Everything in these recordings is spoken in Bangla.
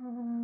Mm-hmm.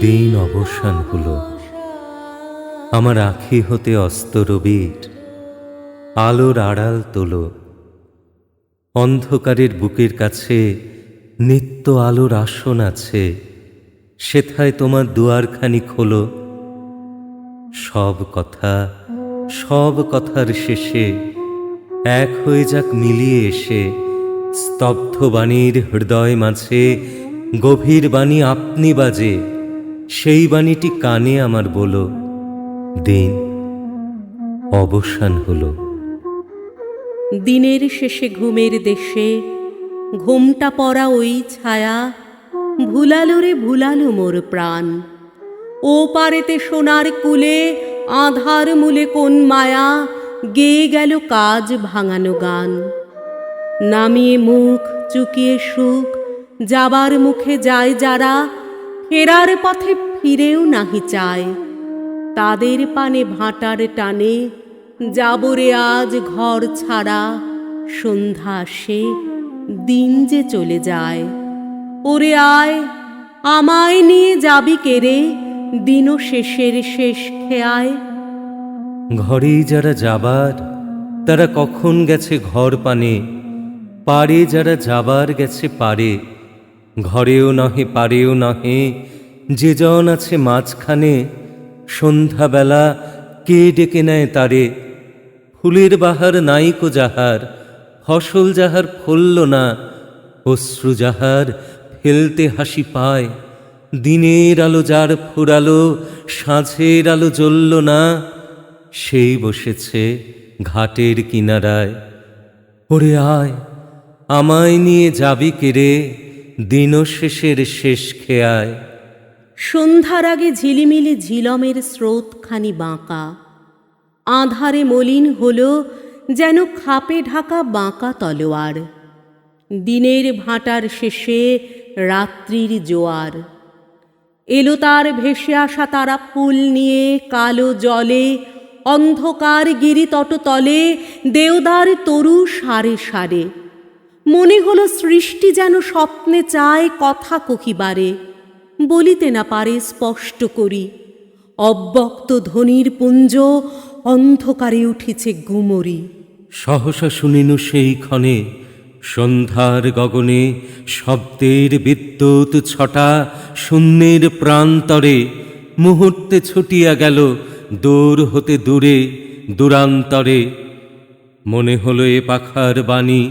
দিন অবসান হলো। আমার আখি হতে অস্ত রবির আলোর আড়াল তোলো। অন্ধকারের বুকের কাছে নিত্য আলোর আসন আছে, সেথায় তোমার দুয়ারখানি খোলো। সব কথা, সব কথার শেষে এক হয়ে যাক মিলিয়ে এসে, স্তব্ধ বাণীর হৃদয় মাঝে গভীর বাণী আপনি বাজে। সেই বাণীটি কানে আমার বলো। দিন অবসান হলো। দিনের শেষে ঘুমের দেশে, ঘুমটা পড়া ওই ছায়া, ভুলালো রে ভুলালো মোর প্রাণ। ও পারেতে সোনার কুলে, আধার মূলে কোন মায়া, গেয়ে গেল কাজ ভাঙানো গান। নামিয়ে মুখ, চুকিয়ে সুখ, যাবার মুখে যায় যারা ফেরার পথে ফিরেও নাহি চায়। তাদের পানে ভাটার টানে যাবরে আজ ঘর ছাড়া, সন্ধ্যা আসে দিন যে চলে যায়। ওরে আয়, আমায় নিয়ে যাবি কেরে দিনও শেষের শেষ খেয়ায়? ঘরেই যারা যাবার, তারা কখন গেছে ঘর পানে? পারে যারা যাবার গেছে পারে ঘরেও নহে পারেও নহে। যে জন আছে মাঝখানে, সন্ধ্যাবেলা কে ডেকে নেয় তারে? ফুলের বাহার নাইকো যাহার, ফসল যাহার ফলল না। অশ্রু যাহার ফেলতে হাসি পায়, দিনের আলো যার ফুরালো, সাঁঝের আলো জ্বলল না। সেই বসেছে ঘাটের কিনারায়। ওরে আয়, আমায় নিয়ে যাবি কেরে দিন শেষের শেষ খেয়ায়। সন্ধ্যার আগে ঝিলিমিলি ঝিলমের স্রোতখানি বাঁকা। আধারে মলিন হল যেন খাপে ঢাকা বাঁকা তলোয়ার। দিনের ভাটার শেষে রাত্রির জোয়ার। এলো তার ভেসে আসা তারা ফুল নিয়ে কালো জলে, অন্ধকার গিরি তটতলে দেওদার তরু সারে সারে। মনে হলো সৃষ্টি যেন স্বপ্নে চায় কথা কহিবারে। বলিতে না পারে স্পষ্ট করি, অব্যক্ত ধ্বনির পুঞ্জ অন্ধকারে উঠেছে গুমরি। সহসা শুনিনু সেই ক্ষণে, সন্ধ্যার গগনে শব্দের বিদ্যুৎ ছটা শূন্যের প্রান্তরে, মুহূর্তে ছুটিয়া গেল দূর হতে দূরে, দূরান্তরে। মনে হলো এ পাখার বাণী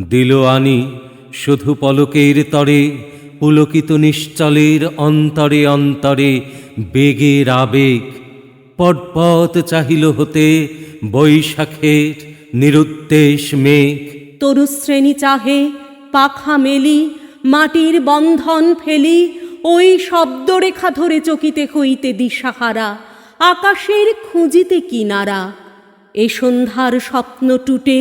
দিল আনি শুধু পলকের তরে, পুলকিত নিশ্চলের অন্তরে অন্তরে বেগের আবেগ। পটপট চাহিল হতে বৈশাখের নিরুদ্দেশ মেঘ। তরুশ্রেণী চাহে, পাখা মেলি, মাটির বন্ধন ফেলি, ওই শব্দরেখা ধরে চকিতে হইতে দিশাহারা, আকাশের খুঁজিতে কিনারা। এ সন্ধ্যার স্বপ্ন টুটে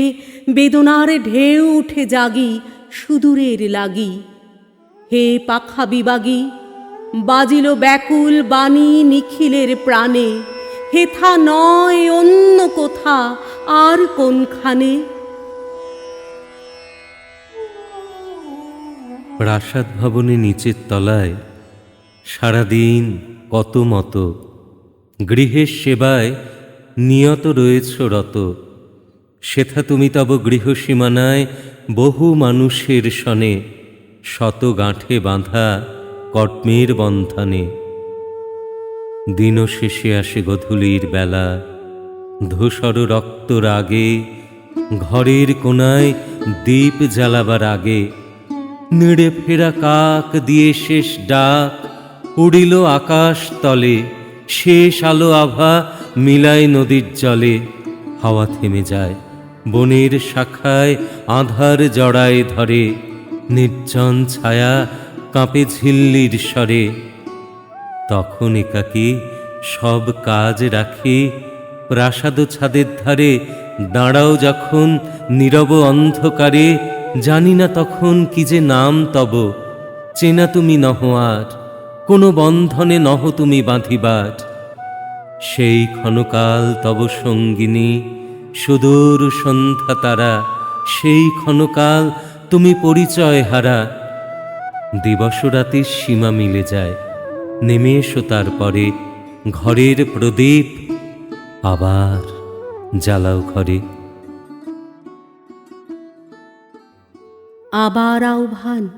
বেদনার ঢেউ উঠে জাগি সুদূরের লাগি। হে পাখা বিবাগী, বাজিল ব্যাকুল বাণী নিখিলের প্রাণে, হেথা নয় অন্য কোথা আর কোনখানে? প্রাসাদ ভবনে নিচের তলায় সারাদিন কত মতো, গৃহের সেবায় নিয়ত রয়েছ রত। সেথা তুমি তব গৃহসীমানায় বহু মানুষের সনে শত গাঁঠে বাঁধা কর্মের বন্ধনে। দিন শেষে আসে গধূলির বেলা, ধূসর রক্ত রাগে, ঘরের কোনায় দীপ জ্বালাবার আগে। নেড়ে ফেরা কাক দিয়ে শেষ ডাক, উড়িল আকাশ তলে, শেষ আলো আভা মিলায় নদীর জলে হাওয়া থেমে যায়। বনের শাখায় আধার জড়ায় ধরে, নির্জন ছায়া কাঁপে ঝিল্লির স্বরে। তখন একাকী সব কাজ রাখি, প্রাসাদ ছাদের ধারে, দাঁড়াও যখন নীরব অন্ধকারে, জানি না তখন কি যে নাম তব, চেনা তুমি নহ আর, কোনো বন্ধনে নহ তুমি বাঁধিবার। সেই ক্ষণকাল তব সঙ্গিনী, সুদূর সন্ধ্যা তারা, সেই ক্ষণকাল তুমি পরিচয় হারা। দিবস রাতের সীমা মিলে যায়, নেমে এসো তারপরে, ঘরের প্রদীপ আবার জ্বালাও ঘরে। আবার আহ্বান।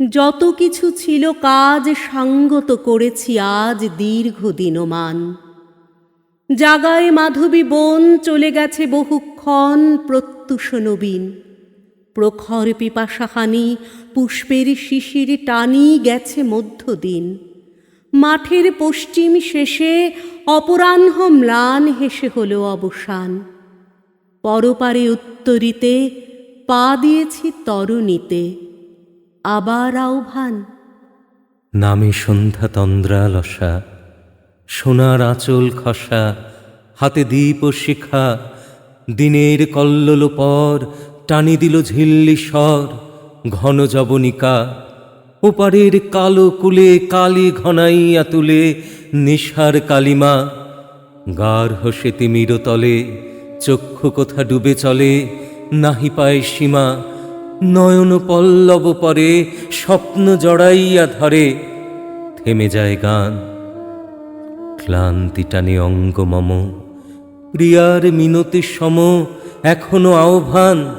যত কিছু ছিল কাজ সাঙ্গত করেছি আজ দীর্ঘ দিনমান জাগায় মাধবী বন চলে গেছে বহুক্ষণ প্রত্যুষ নবীন। প্রখর পিপাসাহানি পুষ্পের শিশির টানি গেছে মধ্যদিন। মাঠের পশ্চিম শেষে অপরাহ্ন ম্লান হেসে হলো অবসান। পরপারে উত্তরিতে পা দিয়েছি তরুণীতে। আবার আহ্বান। নামে সন্ধ্যা তন্দ্রালসা সোনার আঁচল খসা, হাতে দীপ শিখা, দিনের কল্লোল পর টানি দিল ঝিল্লি স্বর, ঘন জবনিকা, ওপারের কালো কুলে কালি ঘনাইয়া তুলে নিশার কালিমা গার হসে তিমির তলে চক্ষু কোথা ডুবে চলে, নাহি পায় সীমা নয়ন পল্লব পরে, স্বপ্ন জড়াইয়া ধরে। থেমে যায় গান, ক্লান্তি টানে অঙ্গ মম। প্রিয়ার মিনতি সম, এখনও আহ্বান।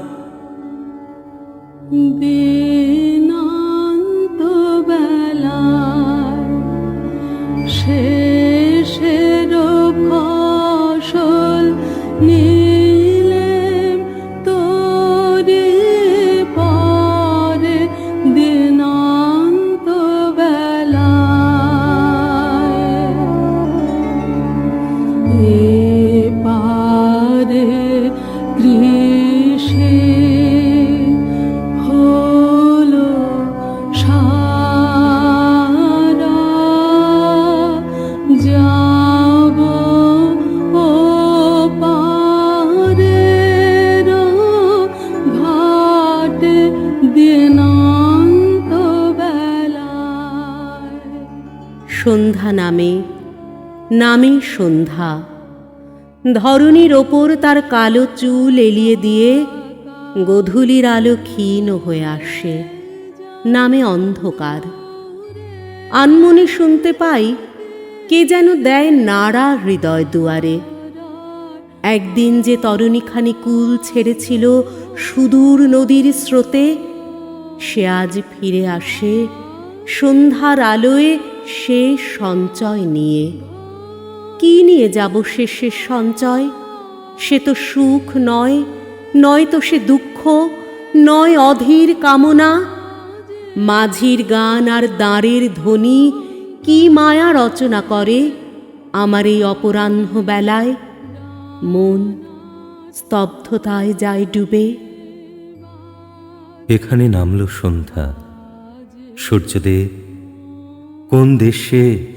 সন্ধ্যা নামে নামে সন্ধ্যা। ধরণীর ওপর তার কালো চুল এলিয়ে দিয়ে গধূলির আলো ক্ষীণ হয়ে আসে, নামে অন্ধকার। আনমনে শুনতে পাই কে যেন দেয় নাড়া হৃদয় দুয়ারে। একদিন যে তরণীখানি কুল ছেড়েছিল সুদূর নদীর স্রোতে, সে আজ ফিরে আসে সন্ধ্যার আলোয় সে সঞ্চয় নিয়ে। কি নিয়ে যাব শেষের সঞ্চয়? সে তো সুখ নয় নয় তো সে দুঃখ, নয় অধীর কামনা। মাঝির গান আর দাঁড়ের ধ্বনি কি মায়া রচনা করে আমার এই অপরাহ্ন বেলায়? মন স্তব্ধতায় যায় ডুবে। এখানে নামল সন্ধ্যা। সূর্যদেব কোন দেশে,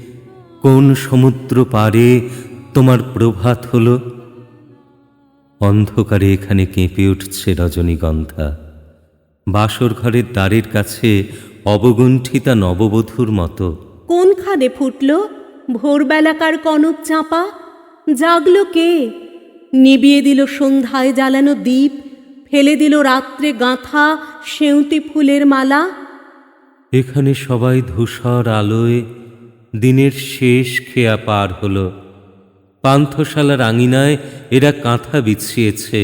কোন সমুদ্র পারে তোমার প্রভাত হলো? অন্ধকারে এখানে কেঁপে উঠছে রজনীগন্ধা। বাসর ঘরের দ্বারের কাছে অবগুণ্ঠিতা নববধূর মতো। কোনখানে ফুটল? ভোরবেলাকার কনক চাঁপা? জাগল কে? নিবিয়ে দিল সন্ধ্যায় জ্বালানো দ্বীপ ফেলে দিল রাত্রে গাঁথা সেউতি ফুলের মালা। এখানে সবাই ধূসর আলোয় দিনের শেষ খেয়া পার হলো। পান্থশালার আঙিনায় এরা কাঁথা বিছিয়েছে।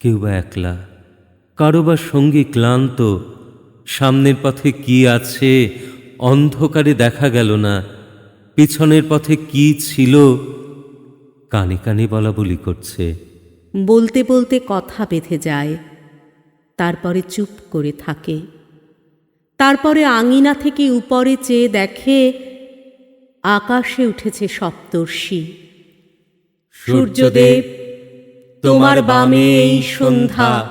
কেউ বা একলা, কারও বা সঙ্গী ক্লান্ত, সামনের পথে কি আছে অন্ধকারে দেখা গেল না, পিছনের পথে কি ছিল কানে কানে বলা বলি করছে। বলতে বলতে কথা বেঁধে যায়, তারপরে চুপ করে থাকে। তারপরে আঙিনা থেকে উপরে চেয়ে দেখে আকাশে উঠেছে সপ্তর্ষি। সূর্যদেব, তোমার বামে এই সন্ধ্যা,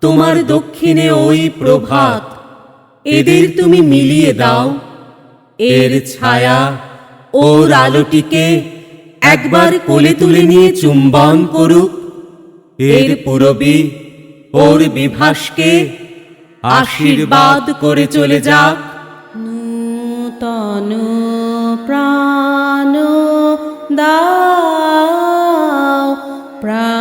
তোমার দক্ষিণে ওই প্রভাত, এদের তুমি মিলিয়ে দাও। এর ছায়া ওর আলোটিকে একবার কোলে তুলে নিয়ে চুম্বন করুক। এর পুরবী ওর বিভাসকে আশীর্বাদ করে চলে যাক। নূতন প্রাণ দাও প্রাণ